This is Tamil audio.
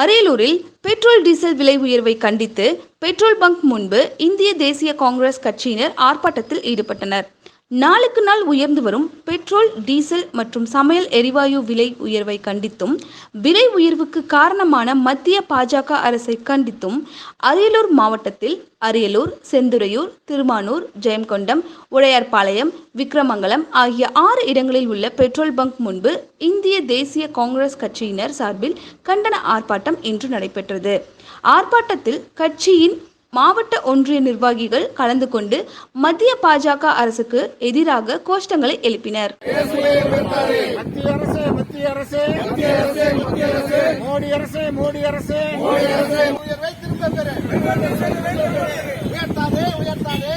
அரியலூரில் பெட்ரோல் டீசல் விலை உயர்வை கண்டித்து பெட்ரோல் பங்க் முன்பு இந்திய தேசிய காங்கிரஸ் கட்சியினர் ஆர்ப்பாட்டத்தில் ஈடுபட்டனர். நாளுக்கு நாள் உயர்ந்து வரும் பெட்ரோல் டீசல் மற்றும் சமையல் எரிவாயு விலை உயர்வை கண்டித்தும் விலை உயர்வுக்கு காரணமான மத்திய பாஜக அரசை கண்டித்தும் அரியலூர் மாவட்டத்தில் அரியலூர் செந்துறையூர் திருமானூர் ஜெயங்கொண்டம் உடையார்பாளையம் விக்கிரமங்கலம் ஆகிய ஆறு இடங்களில் உள்ள பெட்ரோல் பங்க் முன்பு இந்திய தேசிய காங்கிரஸ் கட்சியினர் சார்பில் கண்டன ஆர்ப்பாட்டம் இன்று நடைபெற்றது. ஆர்ப்பாட்டத்தில் கட்சியின் மாவட்ட ஒன்றிய நிர்வாகிகள் கலந்து கொண்டு மத்திய பாஜக அரசுக்கு எதிராக கோஷ்டங்களை எழுப்பினர் மத்திய அரசு மத்திய அரசு மத்திய அரசு மத்திய அரசு மோடி அரசு மோடி அரசு மோடி அரசு உயர்வை திரும்ப பெற உயர்த்தாதே உயர்த்தாதே